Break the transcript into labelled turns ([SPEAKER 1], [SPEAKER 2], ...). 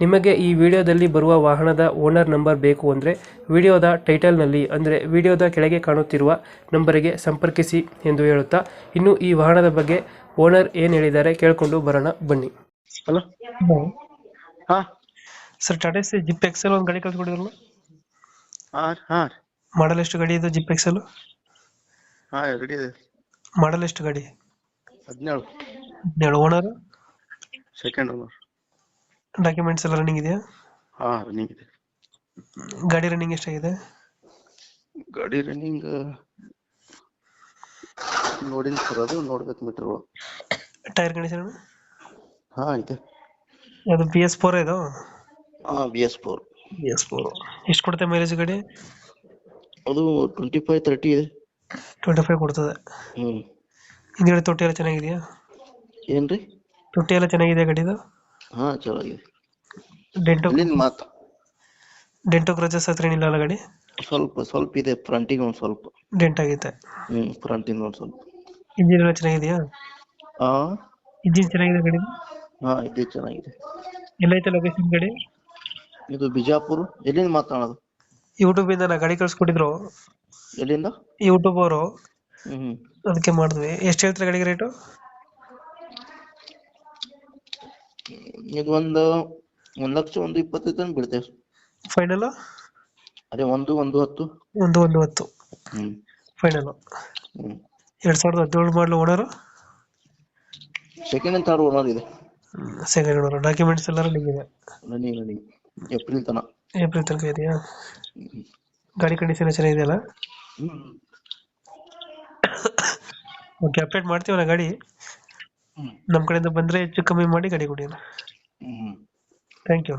[SPEAKER 1] ನಿಮಗೆ ಈ ವಿಡಿಯೋದಲ್ಲಿ ಬರುವ ವಾಹನದ ಓನರ್ ನಂಬರ್ ಬೇಕು ಅಂದರೆ ವಿಡಿಯೋದ ಟೈಟಲ್ನಲ್ಲಿ ಅಂದರೆ ವಿಡಿಯೋದ ಕೆಳಗೆ ಕಾಣುತ್ತಿರುವ ನಂಬರಿಗೆ ಸಂಪರ್ಕಿಸಿ ಎಂದು ಹೇಳುತ್ತಾ ಇನ್ನು ಈ ವಾಹನದ ಬಗ್ಗೆ ಓನರ್ ಏನು ಹೇಳಿದ್ದಾರೆ ಕೇಳಿಕೊಂಡು ಬರೋಣ ಬನ್ನಿ.
[SPEAKER 2] ಹಲೋ. ಹಾ.
[SPEAKER 1] Sir Tata C zip XL ಒಂದು ಗಾಡಿ ಕಳ್ಸ್ಕೊಡಿದ್ರಲ್ಲ
[SPEAKER 2] ಹಾ ಹಾಂ.
[SPEAKER 1] ಮಾಡಲ್ ಎಷ್ಟು ಗಾಡಿ ಇದು ಜಿಪ್ ಎಕ್ಸೆಲ್?
[SPEAKER 2] ಹಾ ರೆಡಿ ಇದೆ.
[SPEAKER 1] ಮಾಡಲ್ ಎಷ್ಟು ಗಾಡಿ?
[SPEAKER 2] ಹದಿನೇಳು.
[SPEAKER 1] ಹದಿನೇಳು. ಓನರ್?
[SPEAKER 2] Second owner.
[SPEAKER 1] ಡಾಕ್ಯುಮೆಂಟ್ಸ್ ಎಲ್ಲ ರನ್ನಿಂಗ್ ಇದೆಯಾ?
[SPEAKER 2] ಹಾ ರನ್ನಿಂಗ್ ಇದೆ.
[SPEAKER 1] ಗಾಡಿ ರನ್ನಿಂಗ್ ಎಷ್ಟಾಗಿದೆ?
[SPEAKER 2] ಗಾಡಿ ರನ್ನಿಂಗ್ ನೋಡಿಲ್ಲ ಸರ್ ಅದು ನೋಡ್ಬೇಕು ಮೀಟರ್
[SPEAKER 1] ಟೈರ್ ಕಂಡೀಷನ್
[SPEAKER 2] ಹಾ ಇದೆ.
[SPEAKER 1] ಅದು ಬಿ ಎಸ್ ಫೋರ್ ಇದು?
[SPEAKER 2] ಹಾ B S four
[SPEAKER 1] B S four ಎಷ್ಟು ಕೊಡುತ್ತೆ ಮೈಲೇಜ್ ಗಾಡಿ?
[SPEAKER 2] ಅದು ಟ್ವೆಂಟಿ ಫೈವ್ ತರ್ಟಿ ಇದೆ.
[SPEAKER 1] ಟ್ವೆಂಟಿ ಫೈವ್ ಕೊಡ್ತದೆ.
[SPEAKER 2] ಹ್ಞೂ
[SPEAKER 1] ಹಿಂದ್ಗಡೆ ತೊಟ್ಟಿ ಎಲ್ಲ ಚೆನ್ನಾಗಿದೆಯಾ?
[SPEAKER 2] ಏನ್ರಿ?
[SPEAKER 1] ತೊಟ್ಟಿ ಎಲ್ಲ ಚೆನ್ನಾಗಿದೆ ಗಾಡಿದು?
[SPEAKER 2] ಹಾ ಚೆನ್ನಾಗಿದೆ
[SPEAKER 1] ಡೆಂಟೋ
[SPEAKER 2] ಅಲ್ಲಿಂದ ಮಾತು?
[SPEAKER 1] ಡೆಂಟೋ ಕ್ರಚಸ್ ಹತ್ರ ಏನಿಲ್ಲ ಅಲ್ಲ ಗಾಡಿ
[SPEAKER 2] ಸ್ವಲ್ಪ ಸ್ವಲ್ಪ ಇದೆ ಫ್ರಂಟಿಗೆ ಒಂದು ಸ್ವಲ್ಪ.
[SPEAKER 1] ಡೆಂಟ್ ಆಗೈತೆ.
[SPEAKER 2] ಹ್ಮ್ ಫ್ರಂಟಿಂದ ಒಂದು ಸ್ವಲ್ಪ.
[SPEAKER 1] ಇಂಜಿನ್ ಎಲ್ಲ ಚೆನ್ನಾಗಿದೆಯಾ?
[SPEAKER 2] ಆ?
[SPEAKER 1] ಇಂಜಿನ್ ಚೆನ್ನಾಗಿದೆ ಗಾಡಿ
[SPEAKER 2] ಹಾ ಇದೆ ಚೆನ್ನಾಗಿದೆ.
[SPEAKER 1] ಎಲ್ಲೈತೆ ಲೊಕೇಶನ್ ಗಾಡಿ
[SPEAKER 2] ಇದು ಬಿಜಾಪುರ. ಎಲ್ಲಿಂದ ಮಾತಾಡೋದು?
[SPEAKER 1] ಯೂಟ್ಯೂಬ್ ಇಂದ ನಾ ಗಾಡಿ ಕಳ್ಸ್ಕೊಟ್ಟಿದ್ರು.
[SPEAKER 2] ಎಲ್ಲಿಂದ?
[SPEAKER 1] ಯೂಟ್ಯೂಬ್ ಅವರು.
[SPEAKER 2] ಹ್ಮ್
[SPEAKER 1] ಅದಕ್ಕೆ ಮಾಡಿದ್ವಿ. ಎಷ್ಟು ಹೇಳ್ತಾರೆ ಗಾಡಿಗೆ ರೇಟು
[SPEAKER 2] ಇದು ಒಂದು ಒಂದ್ ಲಕ್ಷ ಒಂದು ಇಪ್ಪತ್ತೈದು ತನಕ ಬಿಡ್ತೇವೆ
[SPEAKER 1] ಫೈನಲ್
[SPEAKER 2] ಅದೇ ಒಂದು ಒಂದು ಹತ್ತು.
[SPEAKER 1] ಒಂದು ಒಂದು ಹತ್ತು.
[SPEAKER 2] ಹ್ಮ್.
[SPEAKER 1] ಫೈನಲ್
[SPEAKER 2] ಹ್ಮ್.
[SPEAKER 1] ಎರಡ್ ಸಾವಿರದ ಹದಿನೇಳು ಮಾಡಲು owner
[SPEAKER 2] second and third owner ಇದೆ.
[SPEAKER 1] ಸೆಕೆಂಡ್ ಓನರ್ ಡಾಕ್ಯುಮೆಂಟ್ಸ್ ಎಲ್ಲ ರನ್ನಿಂಗ್ ಇದೆ.
[SPEAKER 2] ರನ್ನಿಂಗ್ ರನ್ನಿಂಗ್ ಏಪ್ರಿಲ್ ತನ.
[SPEAKER 1] ಏಪ್ರಿಲ್ ತನಕ ಇದೆಯಾ? ಗಾಡಿ ಕಂಡೀಷನ್ ಚೆನ್ನಾಗಿದೆಯಲ್ಲ
[SPEAKER 2] ಹ್ಮ್.
[SPEAKER 1] ಓಕೆ ಅಪ್ಡೇಟ್ ಮಾಡ್ತೀವಲ್ಲ ಗಾಡಿ? ನಮ್ ಕಡೆಯಿಂದ ಬಂದ್ರೆ ಹೆಚ್ಚು ಕಮ್ಮಿ ಮಾಡಿ ಗಡಿ ಕೊಡಿ ಥ್ಯಾಂಕ್ ಯು